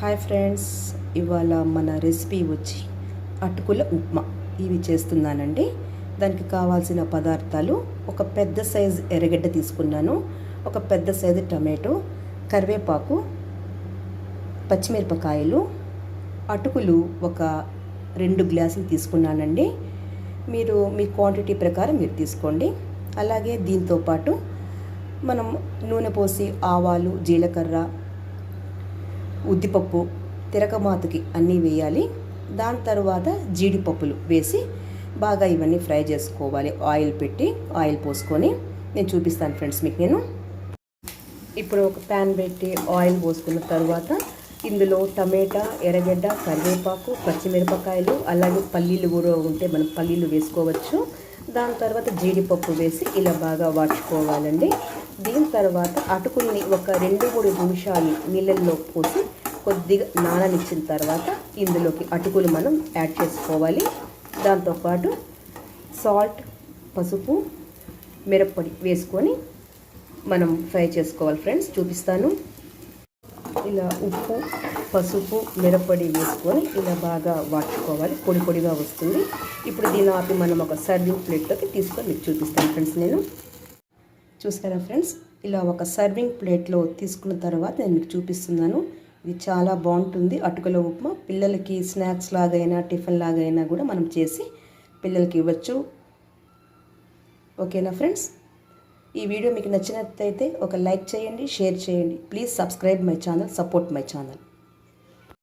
Hi friends ఇవాళ మన recipe వచ్చి అటుకుల ఉప్మా. ఇవి చేస్తున్నానండి. దానికి కావాల్సిన పదార్థాలు ఒక పెద్ద సైజు ఎర్రగడ్డ తీసుకున్నాను ఒక పెద్ద సైజు టమాటో కరివేపాకు పచ్చిమిరపకాయలు అటుకులు ఒక రెండు గ్లాసులు తీసుకున్నానండి. మీరు మీ క్వాంటిటీ ప్రకారం మీరు తీసుకోండి. అలాగే దీంతో పాటు మనం నూనె పోసి ఆవాలు జీలకర్ర ఉద్దిపప్పు తిరగమాతకి అన్నీ వేయాలి. దాని తర్వాత జీడిపప్పులు వేసి బాగా ఇవన్నీ ఫ్రై చేసుకోవాలి. ఆయిల్ పెట్టి ఆయిల్ పోసుకొని. నేను చూపిస్తాను ఫ్రెండ్స్ మీకు నేను. ఇప్పుడు ఒక ప్యాన్ పెట్టి ఆయిల్ పోసుకున్న తర్వాత ఇందులో టమాటా ఎర్రగడ్డ కరివేపాకు పచ్చిమిరపకాయలు అలాగే పల్లీలు కూడా ఉంటే మనం పల్లీలు వేసుకోవచ్చు. దాని తర్వాత జీడిపప్పు వేసి ఇలా బాగా వాడుకోవాలండి. దీని తర్వాత అటుకుల్ని ఒక రెండు మూడు నిమిషాలు నీళ్ళల్లో పోసి కొద్దిగా నాననిచ్చిన తర్వాత ఇందులోకి అటుకులు మనం యాడ్ చేసుకోవాలి. దాంతోపాటు సాల్ట్ పసుపు మిరప్పొడి వేసుకొని మనం ఫ్రై చేసుకోవాలి ఫ్రెండ్స్. చూపిస్తాను. ఇలా ఉప్పు పసుపు మిరప్పొడి వేసుకొని ఇలా బాగా వాడుకోవాలి. పొడి పొడిగా వస్తుంది. ఇప్పుడు దీని ఆపి మనం ఒక సర్వింగ్ ప్లేట్లోకి తీసుకొని మీకు చూపిస్తాను ఫ్రెండ్స్ నేను. చూసారా ఫ్రెండ్స్? ఇలా ఒక సర్వింగ్ ప్లేట్లో తీసుకున్న తర్వాత నేను మీకు చూపిస్తున్నాను. ఇది చాలా బాగుంటుంది. అటుకుల ఉప్మా. పిల్లలకి స్నాక్స్ లాగైనా టిఫిన్ లాగైనా కూడా మనం చేసి పిల్లలకి ఇవ్వచ్చు. ఓకేనా ఫ్రెండ్స్? ఈ వీడియో మీకు నచ్చినట్లయితే ఒక లైక్ చేయండి షేర్ చేయండి. Please subscribe my channel support my channel.